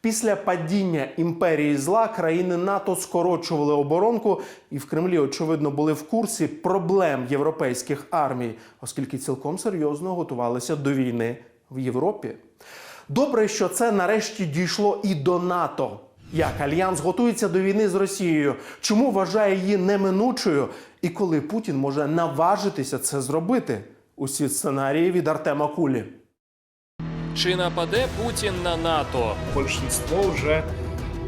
Після падіння імперії зла країни НАТО скорочували оборонку, і в Кремлі, очевидно, були в курсі проблем європейських армій, оскільки цілком серйозно готувалися до війни в Європі. Добре, що це нарешті дійшло і до НАТО. Як альянс готується до війни з Росією? Чому вважає її неминучою? І коли Путін може наважитися це зробити? Усі сценарії від Артема Кулі. Чи нападе Путін на НАТО? большинство уже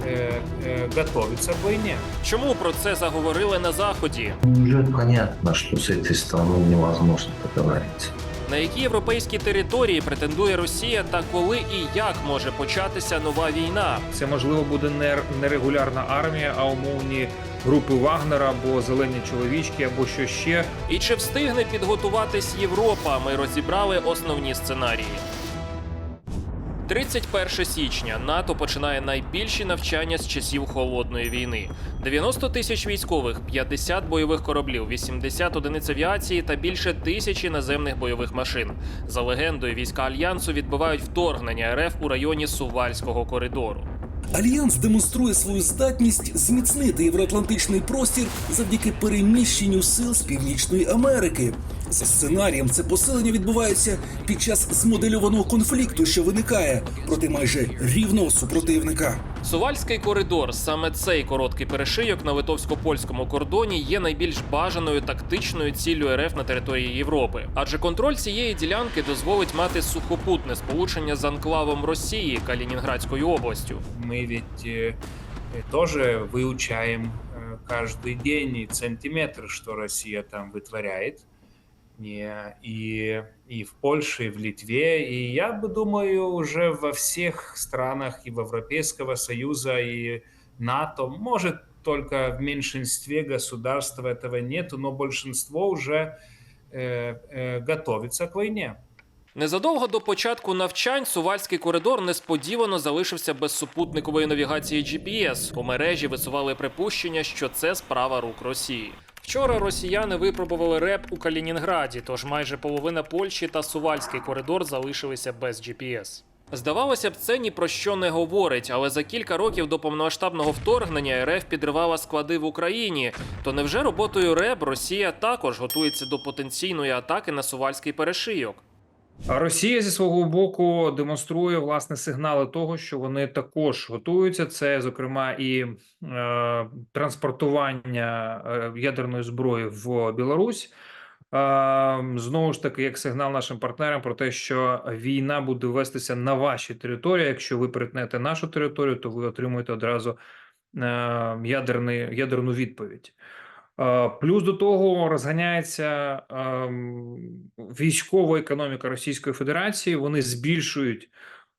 э, э, готовится к войне. Чому про це заговорили на заході? Уже понятно, что с этой страной невозможно договориться. На які європейські території претендує Росія та коли і як може початися нова війна? Це можливо буде не, не регулярна армія, а умовні групи Вагнера або зелені чоловічки, або що ще. І чи встигне підготуватись Європа? Ми розібрали основні сценарії. 31 січня НАТО починає найбільші навчання з часів холодної війни: 90 тисяч військових, 50 бойових кораблів, 80 одиниць авіації та більше тисячі наземних бойових машин. За легендою, війська альянсу відбивають вторгнення РФ у районі Сувальського коридору. Альянс демонструє свою здатність зміцнити євроатлантичний простір завдяки переміщенню сил з Північної Америки. За сценарієм, це посилення відбувається під час змодельованого конфлікту, що виникає проти майже рівного супротивника. Сувальський коридор, саме цей короткий перешийок на литовсько-польському кордоні є найбільш бажаною тактичною ціллю РФ на території Європи. Адже контроль цієї ділянки дозволить мати сухопутне сполучення з анклавом Росії Калінінградською областю. Мы ведь э, э, тоже выучаем э, каждый день и сантиметр, что Россия там вытворяет. Не, И, и в Польше, и в Литве, и я бы думаю, уже во всех странах и в Европейского Союза, и НАТО, может, только в меньшинстве государств этого нету, но большинство уже э, э, готовится к войне. Незадовго до початку навчань Сувальський коридор несподівано залишився без супутникової навігації GPS. У мережі висували припущення, що це справа рук Росії. Вчора росіяни випробували РЕП у Калінінграді, тож майже половина Польщі та Сувальський коридор залишилися без GPS. Здавалося б, це ні про що не говорить, але за кілька років до повномасштабного вторгнення РФ підривала склади в Україні. То невже роботою РЕБ Росія також готується до потенційної атаки на Сувальський перешийок? Росія зі свого боку демонструє власне сигнали того, що вони також готуються. Це, зокрема, і е, транспортування е, ядерної зброї в Білорусь. Е, знову ж таки, як сигнал нашим партнерам про те, що війна буде вестися на вашій території. Якщо ви перетнете нашу територію, то ви отримуєте одразу е, ядерний, ядерну відповідь. Плюс до того розганяється військова економіка Російської Федерації. Вони збільшують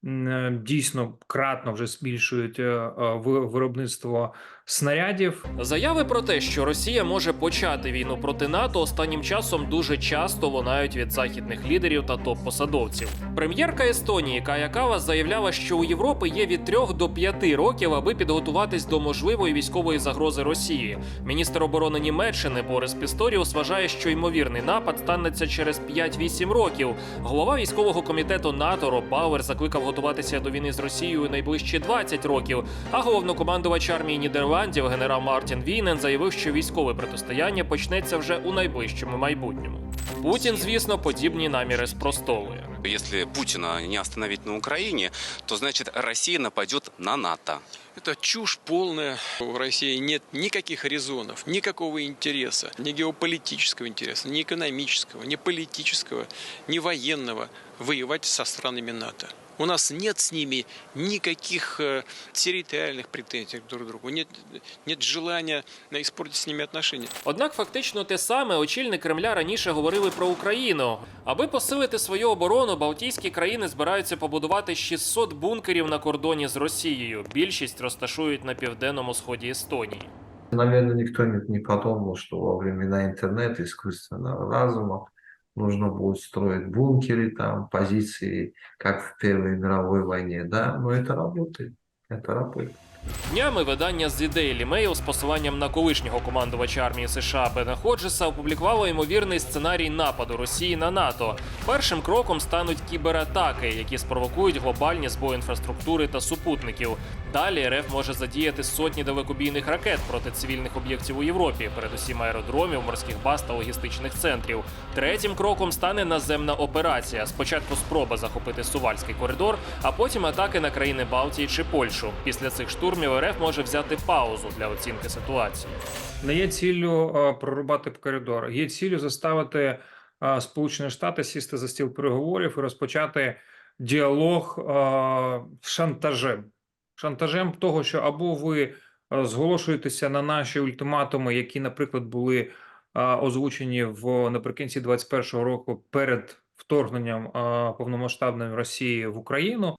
е, дійсно кратно вже збільшують е, е, ви- виробництво снарядів. Заяви про те, що Росія може почати війну проти НАТО, останнім часом дуже часто лунають від західних лідерів та топ-посадовців. Прем'єрка Естонії Кая Калас заявляла, що у Європи є від 3 до 5 років, аби підготуватись до можливої військової загрози Росії. Міністр оборони Німеччини Борис Пісторіус вважає, що ймовірний напад станеться через 5-8 років. Голова військового комітету НАТО Роб Бауер закликав готуватися до війни з Росією найближчі 20 років. А головнокомандувач армії Нідерландів генерал Мартін Війнен заявив, що військове протистояння почнеться вже у найближчому майбутньому. Путін, звісно, подібні наміри спростовує. Если Путина не остановить на Украине, то значит Россия нападет на НАТО. Это чушь полная. У России нет никаких резонов, никакого интереса, ни геополитического интереса, ни экономического, ни политического, ни военного воевать со странами НАТО. У нас нет с ними никаких э, территориальных претензий друг к другу, нет, нет желания э, испортить с ними отношения. Однак, фактично те саме очільник Кремля раніше говорили про Україну. Аби посилити свою оборону, Балтійські країни збираються побудувати 600 бункерів на кордоні з Росією. Більшість розташують на південному сході Естонії. Наверное, никто не, не подумал, что во времена интернета, искусственного разума нужно будет строить бункеры, там, позиции, как в Первой мировой войне. Да, но это работает. Это работает. Днями видання The Daily Mail з посиланням на колишнього командувача армії США Бена Ходжеса опублікувало ймовірний сценарій нападу Росії на НАТО. Першим кроком стануть кібератаки, які спровокують глобальні збої інфраструктури та супутників. Далі РФ може задіяти сотні далекобійних ракет проти цивільних об'єктів у Європі, передусім аеродромів, морських баз та логістичних центрів. Третім кроком стане наземна операція. Спочатку спроба захопити Сувальський коридор, а потім атаки на країни Балтії чи Польщу. Після цих штурмів РФ може взяти паузу для оцінки ситуації. Не є ціллю е, прорубати коридор, є ціллю заставити е, Сполучені Штати сісти за стіл переговорів і розпочати діалог е, шантажем. Шантажем того, що або ви зголошуєтеся на наші ультиматуми, які, наприклад, були озвучені в наприкінці 21-го року перед вторгненням повномасштабної Росії в Україну.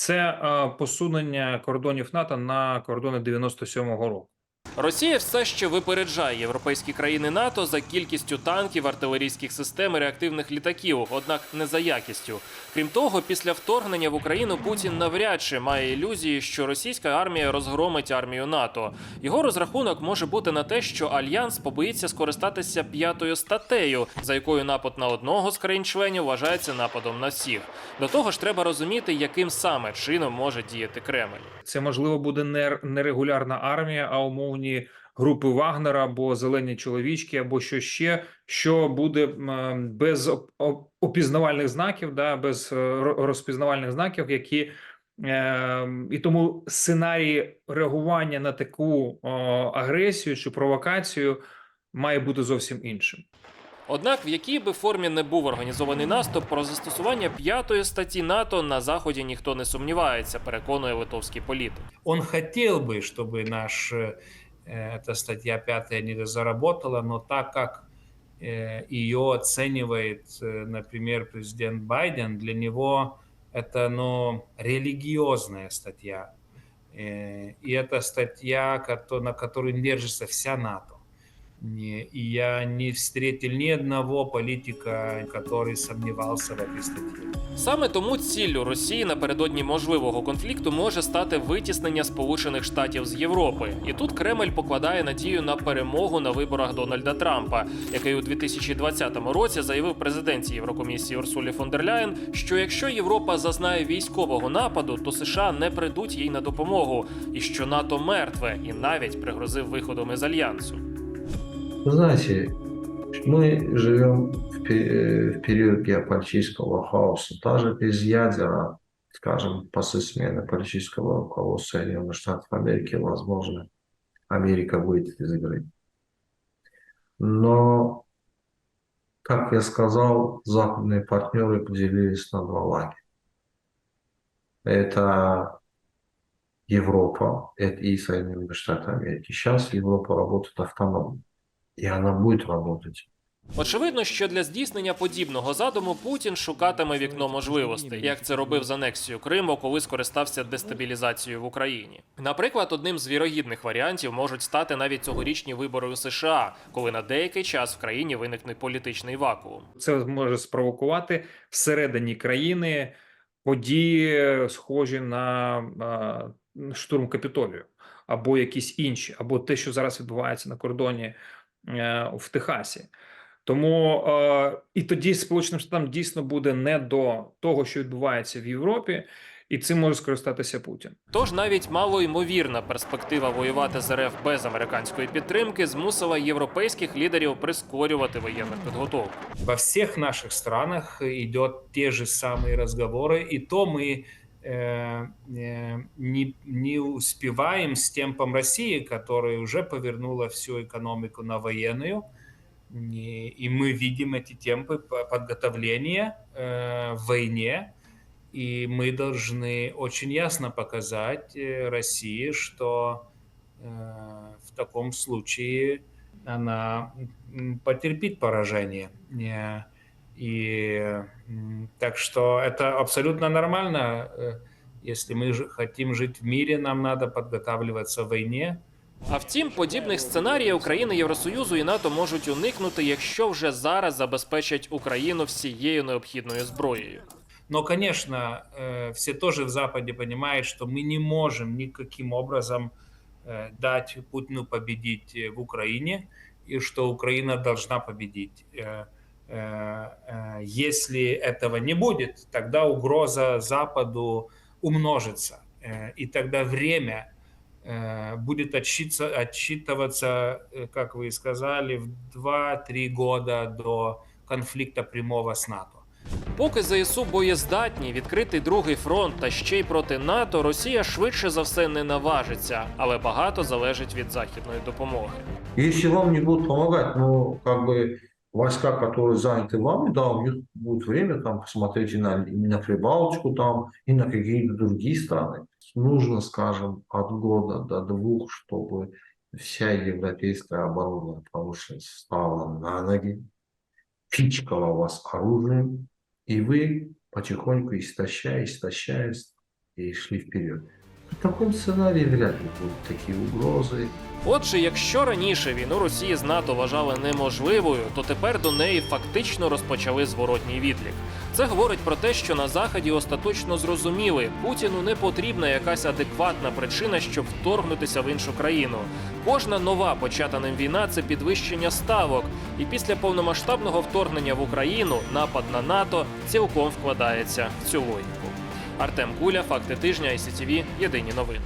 Це е, посунення кордонів НАТО на кордони 97-го року. Росія все ще випереджає європейські країни НАТО за кількістю танків, артилерійських систем і реактивних літаків, однак не за якістю. Крім того, після вторгнення в Україну Путін навряд чи має ілюзії, що російська армія розгромить армію НАТО. Його розрахунок може бути на те, що альянс побоїться скористатися п'ятою статтею, за якою напад на одного з країн-членів вважається нападом на всіх. До того ж, треба розуміти, яким саме чином може діяти Кремль. Це можливо буде не нерегулярна армія, а умовні групи Вагнера або зелені чоловічки, або що ще, що буде м, без оп- оп- опізнавальних знаків, да, без е, ро- розпізнавальних знаків, які е, і тому сценарій реагування на таку о, агресію чи провокацію має бути зовсім іншим. Однак, в якій би формі не був організований наступ, про застосування п'ятої статті НАТО на заході ніхто не сумнівається, переконує литовський політик. Он хотел бы, чтобы наш, э, эта статья пятая не заработала, но так как э, ее оценивает, э, например, президент Байден, для него это ну, религиозная статья. Э, И это статья, на которой держится вся НАТО. Не- И я не встретил ни одного политика, который сомневался в этой статье. Саме тому ціллю Росії напередодні можливого конфлікту може стати витіснення Сполучених Штатів з Європи. І тут Кремль покладає надію на перемогу на виборах Дональда Трампа, який у 2020 році заявив президенті Єврокомісії Урсулі фон дер Ляєн, що якщо Європа зазнає військового нападу, то США не прийдуть їй на допомогу, і що НАТО мертве, і навіть пригрозив виходом із альянсу. Вы знаете, мы живем в, э, период геополитического хаоса. Даже без ядера, скажем, после смены политического руководства Соединенных Штатов Америки, возможно, Америка выйдет из игры. Но, как я сказал, западные партнеры поделились на два лагеря. Это Европа это и Соединенные Штаты Америки. Сейчас Европа работает автономно. И она будет работать. Очевидно, що для здійснення подібного задуму Путін шукатиме вікно можливостей, як це робив з анексією Криму, коли скористався дестабілізацією в Україні. Наприклад, одним з вірогідних варіантів можуть стати навіть цьогорічні вибори у США, коли на деякий час в країні виникне політичний вакуум. Це може спровокувати всередині країни події, схожі на е, штурм Капітолію, або якісь інші, або те, що зараз відбувається на кордоні в Техасі. Тому е, і тоді Сполученим Штатам дійсно буде не до того, що відбувається в Європі, і цим може скористатися Путін. Тож навіть малоймовірна перспектива воювати з РФ без американської підтримки змусила європейських лідерів прискорювати воєнну підготовку. во всех наших странах идет те же самые разговоры, и то мы э, э, не, не успеваем с темпом России, которая уже повернула всю экономику на военную, и, мы видим эти темпы по- подготовления э, в войне, и мы должны очень ясно показать э, России, что э, в таком случае она потерпит поражение. Э, И м, так что это абсолютно нормально. Э, Если мы же хотим жить в мире, нам надо подготавливаться к войне. А втім, подібних сценаріїв країни Євросоюзу і НАТО можуть уникнути, якщо вже зараз забезпечать Україну всією необхідною зброєю. Но, конечно, э, все тоже в Западе понимают, что мы не можем никаким образом э, дать Путину победить э, в Украине, и что Украина должна победить. Э, э, э, Если этого не будет, тогда угроза Западу умножится. Э, И тогда время э, будет отсчитываться, отсчитываться, э, как вы и сказали, в 2-3 года до конфликта прямого с НАТО. Поки ЗСУ боєздатні відкрити другий фронт та ще й проти НАТО, Росія швидше за все не наважиться, але багато залежить від західної допомоги. Если вам не будут помогать, ну, как бы войска, которые заняты вами, да, у них будет время там посмотреть и на, и на Прибалтику там, и на какие-то другие страны. Нужно, скажем, от года до двух, чтобы вся европейская оборонная промышленность встала на ноги, пичкала вас оружием, и вы потихоньку истощая, истощаясь, и шли вперед. В таком сценарии вряд ли будут такие угрозы, Отже, якщо раніше війну Росії з НАТО вважали неможливою, то тепер до неї фактично розпочали зворотній відлік. Це говорить про те, що на заході остаточно зрозуміли, Путіну не потрібна якась адекватна причина, щоб вторгнутися в іншу країну. Кожна нова почата ним війна це підвищення ставок, і після повномасштабного вторгнення в Україну напад на НАТО цілком вкладається в цю логіку. Артем Куля, факти тижня, ICTV, єдині новини.